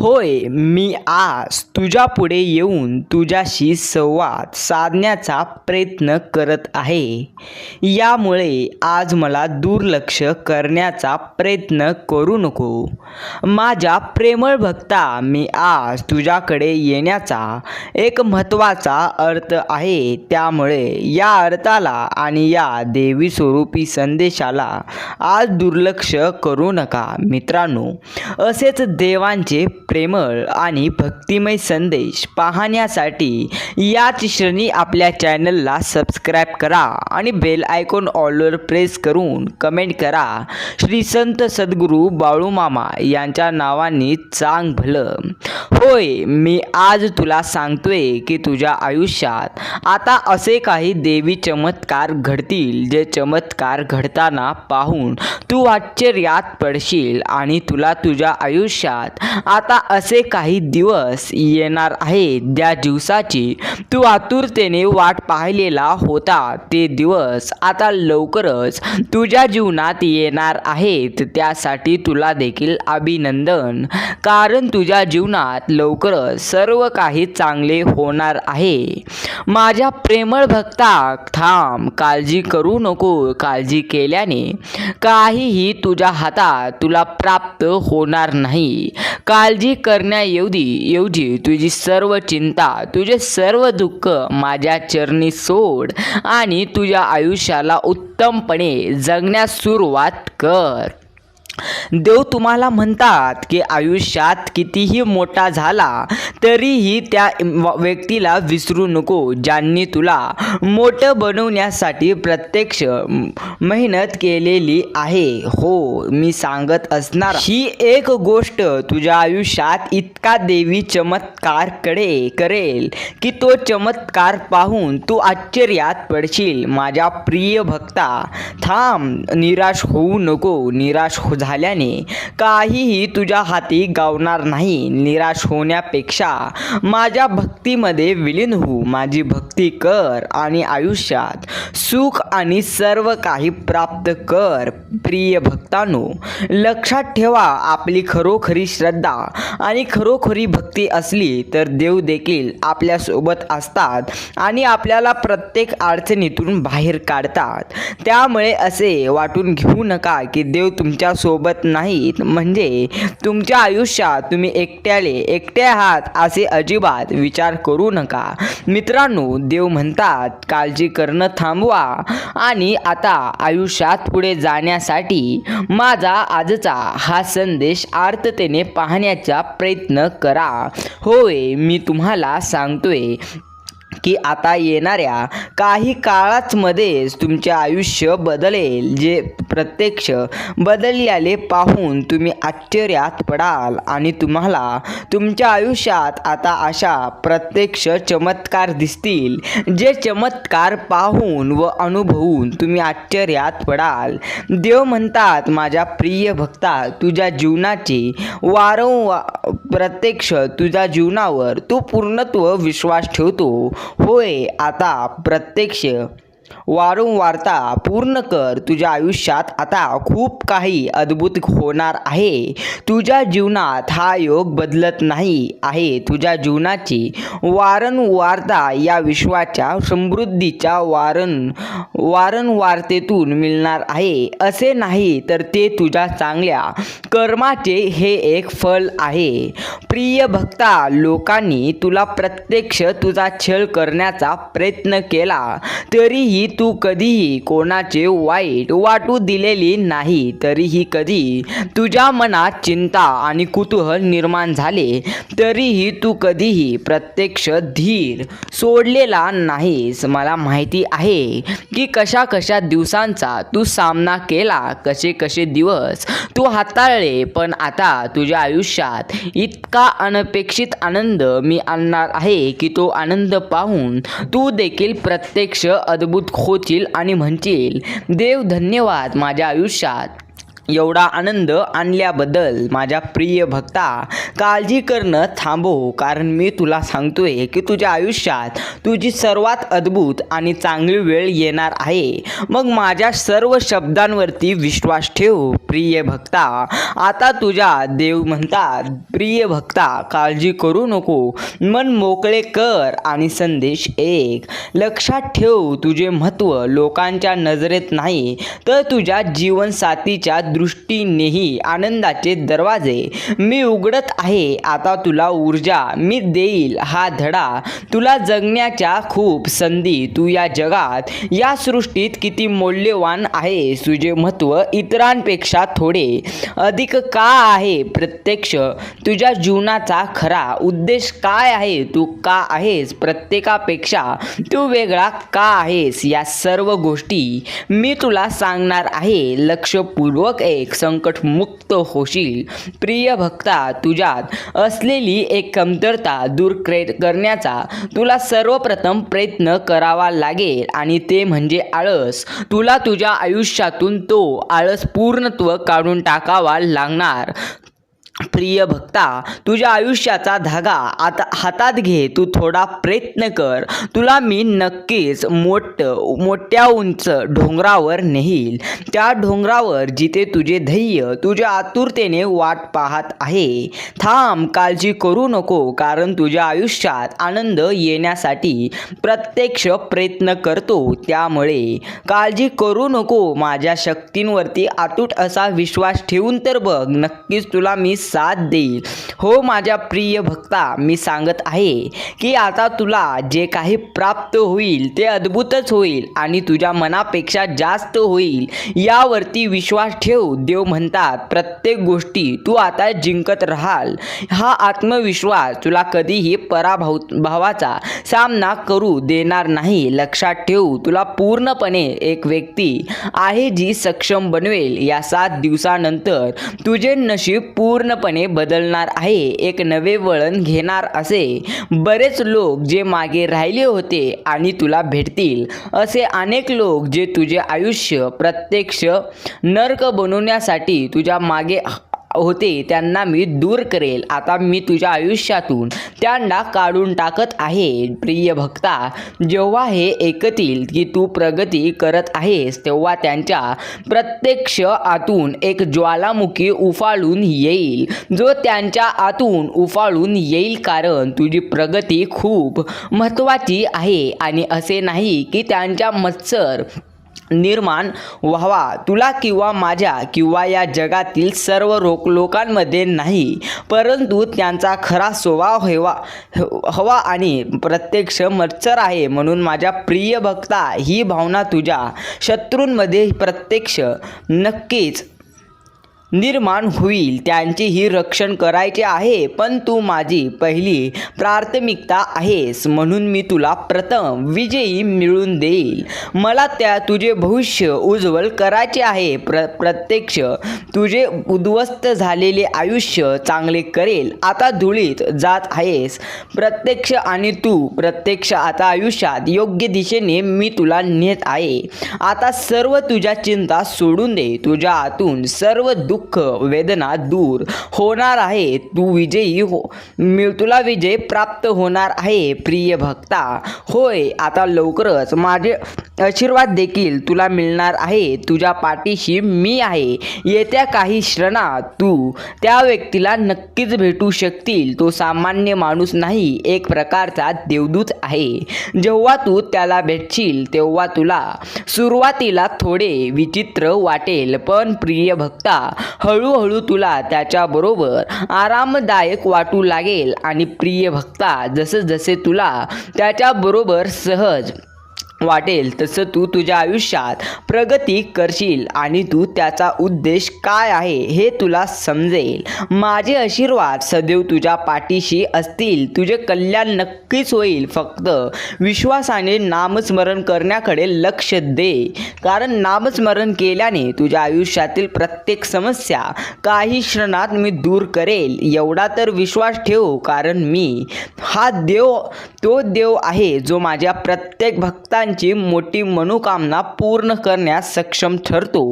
होय मी आज तुझ्या पुढे येऊन तुझ्याशी संवाद साधण्याचा प्रयत्न करत आहे. यामुळे आज मला दुर्लक्ष करण्याचा प्रयत्न करू नको. माझ्या प्रेमळ भक्ता मी आज तुझ्याकडे येण्याचा एक महत्त्वाचा अर्थ आहे. त्यामुळे या अर्थाला आणि या देवी स्वरूपी संदेशाला आज दुर्लक्ष करू नका. मित्रांनो असेच देवांचे प्रेमळ आणि भक्तिमय संदेश पाहण्यासाठी याच श्रेणी आपल्या चॅनलला सबस्क्राईब करा आणि बेल आयकॉन ऑलवर प्रेस करून कमेंट करा. श्री संत सद्गुरू बाळूमामा यांच्या नावाने चांग भलं. होय मी आज तुला सांगतोय की तुझ्या आयुष्यात आता असे काही देवी चमत्कार घडतील जे चमत्कार घडताना पाहून तू आश्चर्यात पडशील आणि तुला तुझ्या आयुष्यात आता असे काही दिवस येणार आहेत. ज्या दिवसाची तू आतुरतेने वाट पाहिलेला होता ते दिवस आता लवकरच तुझ्या जीवनात येणार आहेत. त्यासाठी तुला देखील अभिनंदन. कारण तुझ्या जीवनात लवकरच सर्व काही चांगले होणार आहे. माझ्या प्रेमळ भक्ता थांब काळजी करू नको. काळजी केल्याने काहीही तुझ्या हातात तुला प्राप्त होणार नाही. काळजी करण्याऐवजी ऐवजी तुझी सर्व चिंता तुझे सर्व दुःख माझ्या चरणी सोड आणि तुझ्या आयुष्याला उत्तमपणे जगण्यास सुरुवात कर. देव तुम्हाला म्हणतात की आयुष्यात कितीही मोठा झाला तरीही त्या व्यक्तीला विसरू नको ज्यांनी तुला मोठं बनवण्यासाठी प्रत्यक्ष मेहनत केलेली आहे. हो मी सांगत असणार. ही एक गोष्ट तुझ्या आयुष्यात इतका देवी चमत्कारकडे करेल की तो चमत्कार पाहून तू आश्चर्यात पडशील. माझ्या प्रिय भक्ता थांब निराश होऊ नको निराश हो झाल्याने काहीही तुझ्या हाती गावणार नाही. निराश होण्यापेक्षा माझ्या भक्तीमध्ये विलीन हो माझी भक्ती कर आणि आयुष्यात सुख आणि सर्व काही प्राप्त कर. प्रिय भक्तांनो लक्षात ठेवा आपली खरोखरी श्रद्धा आणि खरोखरी भक्ती असली तर देव देखील आपल्यासोबत असतात आणि आपल्याला प्रत्येक अडचणीतून बाहेर काढतात. त्यामुळे असे वाटून घेऊ नका की देव तुमच्या सोबत नाहीत. म्हणजे तुमच्या आयुष्यात तुम्ही एकट्याले एकटे आहात असे अजिबात विचार करू नका. मित्रांनो देव म्हणतात काळजी करणं थांबवा. आणि आता आयुष्यात पुढे जाण्यासाठी माझा आजचा हा संदेश आर्ततेने पाहण्याचा प्रयत्न करा. होय मी तुम्हाला सांगतोय की आता येणाऱ्या काही काळाचमध्येच तुमचे आयुष्य बदलेल. जे प्रत्यक्ष बदलल्याले पाहून तुम्ही आश्चर्यात पडाल आणि तुम्हाला तुमच्या आयुष्यात आता अशा प्रत्यक्ष चमत्कार दिसतील जे चमत्कार पाहून व अनुभवून तुम्ही आश्चर्यात पडाल. देव म्हणतात माझ्या प्रिय भक्ता तुझ्या जीवनाची वारंवार प्रत्यक्ष तुझ्या जीवनावर तू पूर्णत्व विश्वास ठेवतो. होय आता प्रत्यक्ष वारंवारता पूर्ण कर. तुझ्या आयुष्यात आता खूप काही अद्भुत होणार आहे. तुझ्या जीवनात हा योग बदलत नाही आहे. तुझ्या जीवनाची वारंवारता या विश्वाच्या समृद्धीच्या वारं वारंवारतेतून मिळणार आहे. असे नाही तर ते तुझ्या चांगल्या कर्माचे हे एक फल आहे. प्रिय भक्ता लोकांनी तुला प्रत्यक्ष तुझा छळ करण्याचा प्रयत्न केला. तरीही की तू कधीही कोणाचे वाईट वाटू दिलेली नाही तरीही कधी तुझ्या मनात चिंता आणि कुतूहल निर्माण झाले तरीही तू कधीही प्रत्यक्ष धीर सोडलेला नाहीस. मला माहिती आहे की कशा कशा दिवसांचा तू सामना केला कसे कसे दिवस तू हाताळले पण आता तुझ्या आयुष्यात इतका अनपेक्षित आनंद मी आणणार आहे की तो आनंद पाहून तू देखील प्रत्यक्ष अद्भुत होतील आणि म्हणतील देव धन्यवाद माझ्या आयुष्यात. एवढा आनंद आणल्याबद्दल माझ्या प्रिय भक्ता काळजी करणं थांबव कारण मी तुला सांगतोय की तुझ्या आयुष्यात तुझी सर्वात अद्भुत आणि चांगली वेळ येणार आहे. मग माझ्या सर्व शब्दांवरती विश्वास ठेव प्रिय भक्ता. आता तुझ्या देव म्हणतात प्रिय भक्ता काळजी करू नको. मन मोकळे कर आणि संदेश एक. लक्षात ठेव तुझे महत्त्व लोकांच्या नजरेत नाही तर तुझ्या जीवनसाथीच्या दृष्टीनेही आनंदाचे दरवाजे. मी उघडत आहे आता तुला ऊर्जा मी देईल हा धडा तुला जगण्याच्या खूप संधी. तू या जगात या सृष्टीत किती मौल्यवान आहे तुझे महत्त्व इतरांपेक्षा थोडे. अधिक का आहे प्रत्यक्ष? तुझ्या जीवनाचा खरा उद्देश काय आहे? तू का आहेस? प्रत्येकापेक्षा तू वेगळा का आहेस? या सर्व गोष्टी मी तुला सांगणार आहे लक्षपूर्वक एक संकटमुक्त होशील. प्रिय भक्ता तुझ्यात असलेली एक कमतरता दूर करण्याचा तुला सर्वप्रथम प्रयत्न करावा लागेल आणि ते म्हणजे आळस. तुला तुझ्या आयुष्यातून तो आळस पूर्णत्व काढून टाकावा लागणार. प्रिय भक्ता तुझ्या आयुष्याचा धागा आता हातात घे. तू थोडा प्रयत्न कर. तुला मी नक्कीच मोठं मोठ्या उंच डोंगरावर नेईल त्या डोंगरावर जिथे तुझे ध्येय तुझ्या आतुरतेने वाट पाहत आहे. थांब काळजी करू नको कारण तुझ्या आयुष्यात आनंद येण्यासाठी प्रत्यक्ष प्रयत्न करतो. त्यामुळे काळजी करू नको. माझ्या शक्तींवरती आतूट असा विश्वास ठेवून तर बघ. नक्कीच तुला मी साथ देईल. हो माझ्या प्रिय भक्ता मी सांगत आहे की आता तुला जे काही प्राप्त होईल ते अद्भुतच होईल आणि तुझ्या मनापेक्षा जास्त होईल. यावरती विश्वास ठेव. देव म्हणतात प्रत्येक गोष्टी तू आता जिंकत राहाल. हा आत्मविश्वास तुला कधीही पराभव भावाचा सामना करू देणार नाही. लक्षात ठेवू तुला पूर्णपणे एक व्यक्ती आहे जी सक्षम बनवेल. या सात दिवसानंतर तुझे नशीब पूर्ण पूर्णपणे बदलणार आहे. एक नवे वळण घेणार असे बरेच लोक जे मागे राहिले होते आणि तुला भेटतील. असे अनेक लोक जे तुझे आयुष्य प्रत्यक्ष नर्क बनवण्यासाठी तुझ्या मागे होते त्यांना मी दूर करेल. आता मी तुझ्या आयुष्यातून त्यांना काढून टाकत आहे. प्रिय भक्ता जेव्हा हे ऐकतील की तू प्रगती करत आहेस तेव्हा त्यांच्या प्रत्यक्ष आतून एक ज्वालामुखी उफाळून येईल. जो त्यांच्या आतून उफाळून येईल कारण तुझी प्रगती खूप महत्त्वाची आहे. आणि असे नाही की त्यांच्या मत्सर निर्माण व्हावा. तुला किंवा माझ्या किंवा या जगातील सर्व रोक लोकांमध्ये नाही परंतु त्यांचा खरा स्वभाव हवा हवा आणि प्रत्यक्ष मत्सर आहे म्हणून माझ्या प्रिय भक्ता ही भावना तुझ्या शत्रूंमध्ये प्रत्यक्ष नक्कीच निर्माण होईल त्यांचेही रक्षण करायचे आहे पण तू माझी पहिली प्राथमिकता आहेस म्हणून मी तुला प्रथम विजयी मिळवून देईल. मला त्या तुझे भविष्य उज्ज्वल करायचे आहे. प्र प्रत्यक्ष तुझे उद्ध्वस्त झालेले आयुष्य चांगले करेल. आता धुळीत जात आहेस. प्रत्यक्ष आणि तू प्रत्यक्ष आता आयुष्यात योग्य दिशेने मी तुला नेत आहे. आता सर्व तुझ्या चिंता सोडून दे. तुझ्या आतून सर्व दुःख दुःख वेदना दूर होणार आहे. तू विजयी हो मी तुला विजय प्राप्त होणार आहे प्रिय भक्ता. होय आता लवकरच माझे आशीर्वाद देखील तुला मिळणार आहे. तुझ्या पाठीशी मी आहे. येत्या काही क्षणात तू त्या व्यक्तीला नक्कीच भेटू शकतील. तो सामान्य माणूस नाही एक प्रकारचा देवदूत आहे. जेव्हा तू त्याला भेटशील तेव्हा तुला सुरुवातीला थोडे विचित्र वाटेल. पण प्रिय भक्ता हळूहळू तुला त्याच्याबरोबर आरामदायक वाटू लागेल. आणि प्रिय भक्ता जसे जसे तुला त्याच्याबरोबर सहज वाटेल तसं तू तुझ्या आयुष्यात प्रगती करशील आणि तू त्याचा उद्देश काय आहे हे तुला समजेल. माझे आशीर्वाद सदैव तुझ्या पाठीशी असतील. तुझे कल्याण नक्कीच होईल. फक्त विश्वासाने नामस्मरण करण्याकडे लक्ष दे. कारण नामस्मरण केल्याने तुझ्या आयुष्यातील प्रत्येक समस्या काही क्षणात मी दूर करेल. एवढा तर विश्वास ठेव कारण मी हा देव तो देव आहे जो माझ्या प्रत्येक भक्तांची इतरांची मोठी मनोकामना पूर्ण करण्यास सक्षम ठरतो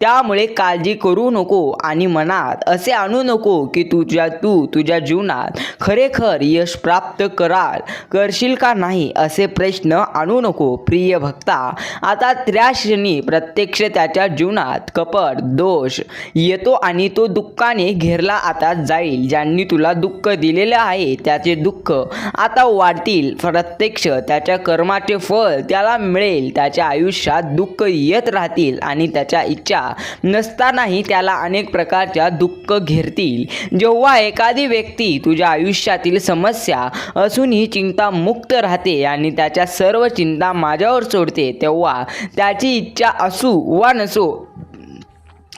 त्यामुळे काळजी करू नको आणि मनात असे आणू नको की तुझ्या तू तुझ्या जीवनात खरेखर यश प्राप्त कराल. करशील का नाही असे प्रश्न आणू नको प्रिय भक्ता. आता त्या क्षणी प्रत्यक्ष त्याच्या जीवनात कपट दोष येतो आणि तो दुःखाने घेरला आता जाईल. ज्यांनी तुला दुःख दिलेले आहे त्याचे दुःख आता वाढतील. प्रत्यक्ष त्याच्या कर्माचे फळ त्या त्याला मिळेल त्याच्या आयुष्यात दुःख येत राहतील आणि त्याच्या इच्छा नसतानाही त्याला अनेक प्रकारच्या दुःख घेरतील. जेव्हा एखादी व्यक्ती तुझ्या आयुष्यातील समस्या असूनही चिंतामुक्त राहते आणि त्याच्या सर्व चिंता माझ्यावर सोडते तेव्हा त्याची इच्छा असू वा नसो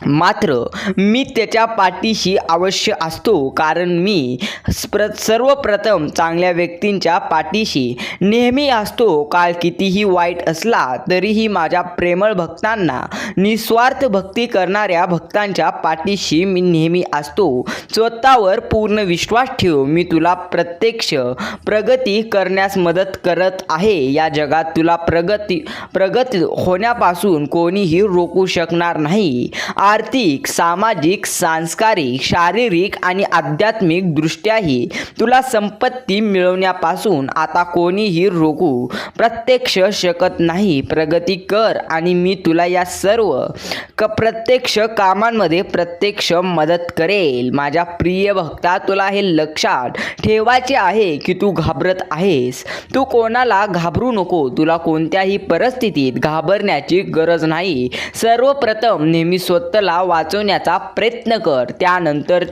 मात्र मी त्याच्या पाठीशी अवश्य असतो कारण मी स्प्र सर्वप्रथम चांगल्या व्यक्तींच्या पाठीशी नेहमी असतो. काळ कितीही वाईट असला तरीही माझ्या प्रेमळ भक्तांना निस्वार्थ भक्ती करणाऱ्या भक्तांच्या पाठीशी मी नेहमी असतो. स्वतःवर पूर्ण विश्वास ठेव मी तुला प्रत्यक्ष प्रगती करण्यास मदत करत आहे. या जगात तुला प्रगती प्रगती होण्यापासून कोणीही रोखू शकणार नाही. आर्थिक सामाजिक सांस्कारिक शारीरिक आणि आध्यात्मिक दृष्ट्याही तुला संपत्ती मिळवण्यापासून आता कोणीही रोखू प्रत्यक्ष शकत नाही. प्रगती कर आणि मी तुला या सर्व क प्रत्यक्ष कामांमध्ये प्रत्यक्ष मदत करेल. माझ्या प्रिय भक्ता तुला हे लक्षात ठेवायचे आहे की तू घाबरत आहेस. तू कोणाला घाबरू नको. तुला कोणत्याही परिस्थितीत घाबरण्याची गरज नाही. सर्वप्रथम नेहमी स्वतः स्वतःला वाचवण्याचा प्रयत्न कर. त्यानंतर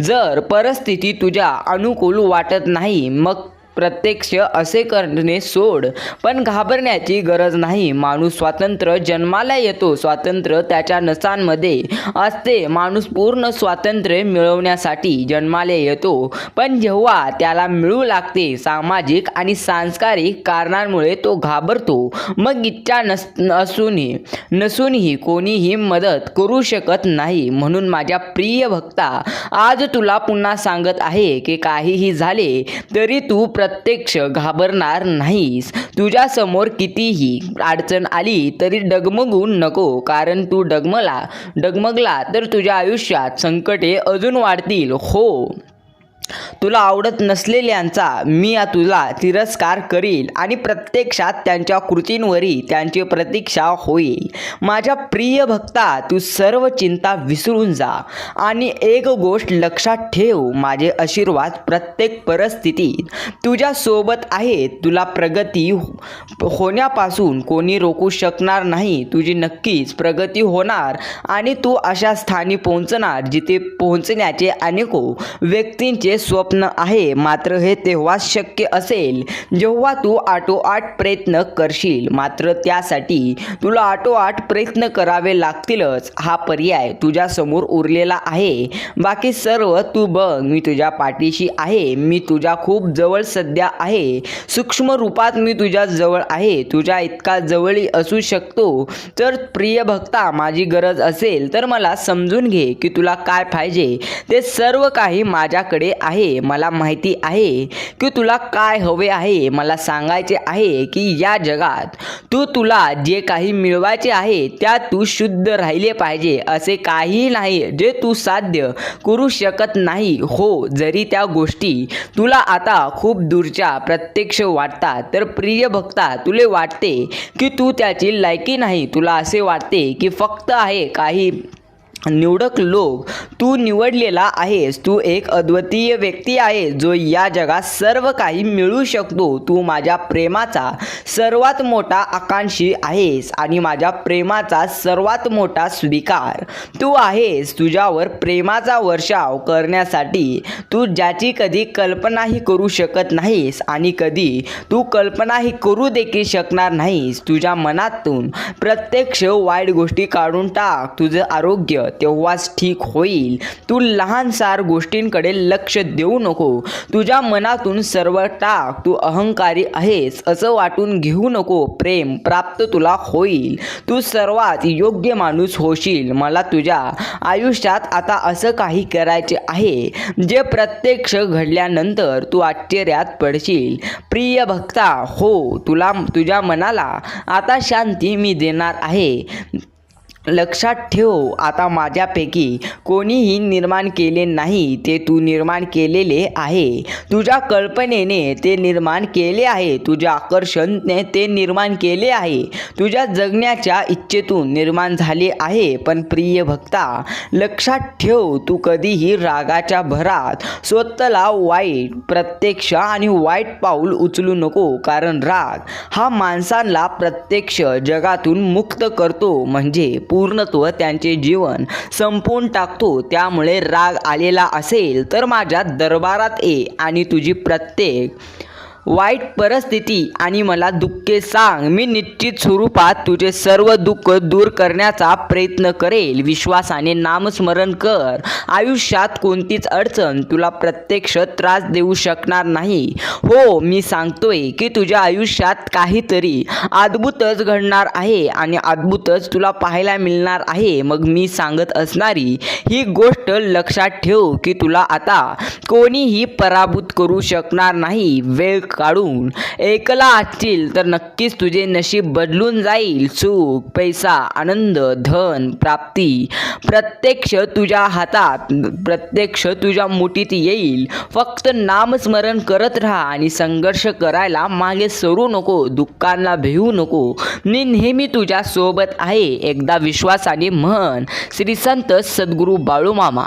जर परिस्थिती तुझ्या अनुकूल वाटत नाही मग प्रत्यक्ष असे करणे सोड. पण घाबरण्याची गरज नाही. माणूस स्वातंत्र्य जन्माला येतो. स्वातंत्र्य त्याच्या नसांमध्ये असते. माणूस पूर्ण स्वातंत्र्य मिळवण्यासाठी जन्माला येतो. पण जेव्हा त्याला मिळू लागते सामाजिक आणि सांस्कारिक कारणांमुळे तो घाबरतो. मग इच्छा नस असूनही नसूनही कोणीही मदत करू शकत नाही. म्हणून माझ्या प्रिय भक्ता आज तुला पुन्हा सांगत आहे की काहीही झाले तरी तू प्र प्रत्यक्ष घाबरणार नाहीस. तुझ्यासमोर कितीही अडचण आली तरी डगमगू नको कारण तू डगमला डगमगला तर तुझ्या आयुष्यात संकटे अजून वाढतील हो. तुला आवडत नसलेल्यांचा मी या तुला तिरस्कार करील आणि प्रत्यक्षात त्यांच्या कृतींवरही त्यांची प्रतीक्षा होईल. माझ्या प्रिय भक्ता तू सर्व चिंता विसरून जा आणि एक गोष्ट लक्षात ठेव माझे आशीर्वाद प्रत्येक परिस्थितीत तुझ्या सोबत तुला प्रगती हो- होण्यापासून कोणी रोखू शकणार नाही. तुझी नक्कीच प्रगती होणार आणि तू अशा स्थानी पोहोचणार जिथे पोहोचण्याचे अनेको व्यक्तींचे स्वप्न आहे. मात्र हे तेव्हाच शक्य असेल जेव्हा तू आटोआट प्रयत्न करशील. मात्र त्यासाठी तुला आटोआट प्रयत्न करावे लागतीलच. हा पर्याय तुझ्यासमोर उरलेला आहे. बाकी सर्व तू बघ. मी तुझ्या पाठीशी आहे. मी तुझ्या खूप जवळ सध्या आहे. सूक्ष्म रूपात मी तुझ्या जवळ आहे. तुझ्या इतका जवळी असू शकतो. तर प्रिय भक्ता माझी गरज असेल तर मला समजून घे की तुला काय पाहिजे. ते सर्व काही माझ्याकडे आहे मला माहिती आहे की तुला काय हवे आहे. मला सांगायचे आहे की या जगात तू तुला जे काही मिळवायचे आहे त्या तू शुद्ध राहिले पाहिजे असे काही नाही जे तू साध्य करू शकत नाही. हो जरी त्या गोष्टी तुला आता खूप दूरच्या प्रत्यक्ष वाटतात तर प्रिय भक्ता तुले वाटते की तू त्याची लायकी नाही. तुला असे वाटते की फक्त आहे काही निवडक लोक तू निवडलेला आहेस तू एक अद्वितीय व्यक्ती आहे जो या जगात सर्व काही मिळू शकतो. तू माझ्या प्रेमाचा सर्वात मोठा आकांक्षी आहेस आणि माझ्या प्रेमाचा सर्वात मोठा स्वीकार. तू आहेस तुझ्यावर प्रेमाचा वर्षाव करण्यासाठी. तू ज्याची कधी कल्पनाही करू शकत नाहीस आणि कधी तू कल्पनाही करू देखील शकणार नाहीस. तुझ्या मनातून प्रत्यक्ष वाईट गोष्टी काढून टाक. तुझं आरोग्य तेव्हाच ठीक होईल. तू लहानसार गोष्टींकडे लक्ष देऊ नको. तुझ्या मनातून सर्व टाक तू अहंकारी आहेस असं वाटून घेऊ नको. प्रेम प्राप्त तुला होईल. तू सर्वात योग्य माणूस होशील मला तुझ्या आयुष्यात आता असं काही करायचे आहे जे प्रत्यक्ष घडल्यानंतर तू आश्चर्यात पडशील. प्रिय भक्ता हो तुला तुझ्या मनाला आता शांती मी देणार आहे. लक्षात ठेव आता माझ्यापैकी कोणीही निर्माण केले नाही ते तू निर्माण केलेले आहे. तुझ्या कल्पनेने ते निर्माण केले आहे तुझ्या आकर्षणने ते निर्माण केले आहे. तुझ्या जगण्याच्या इच्छेतून निर्माण झाले आहे पण प्रिय भक्ता लक्षात ठेव तू कधीही रागाच्या भरात स्वतःला वाईट प्रत्यक्ष आणि वाईट पाऊल उचलू नको कारण राग हा माणसांना प्रत्यक्ष जगातून मुक्त करतो. म्हणजे पूर्णत्व त्यांचे जीवन संपवून टाकतो त्यामुळे राग आलेला असेल तर माझ्या दरबारात ये आणि तुझी प्रत्येक वाईट परिस्थिती आणि मला दुःखे सांग. मी निश्चित स्वरूपात तुझे सर्व दुःख दूर करण्याचा प्रयत्न करेल. विश्वासाने नामस्मरण कर. आयुष्यात कोणतीच अडचण तुला प्रत्यक्ष त्रास देऊ शकणार नाही. हो मी सांगतोय की तुझ्या आयुष्यात काहीतरी अद्भुतच घडणार आहे आणि अद्भुतच तुला पाहायला मिळणार आहे. मग मी सांगत असणारी ही गोष्ट लक्षात ठेव की तुला आता कोणीही पराभूत करू शकणार नाही. वेळ काढून एकला असतील तर नक्कीच तुझे नशीब बदलून जाईल. सुख पैसा आनंद धन प्राप्ती. प्रत्यक्ष तुझ्या हातात प्रत्यक्ष तुझ्या मुठीत येईल. फक्त नामस्मरण करत राहा आणि संघर्ष करायला मागे सरू नको दुःखांना भिवू नको. मी नेहमी तुझ्या सोबत आहे एकदा विश्वासाने म्हण. श्री संत सद्गुरू बाळूमामा.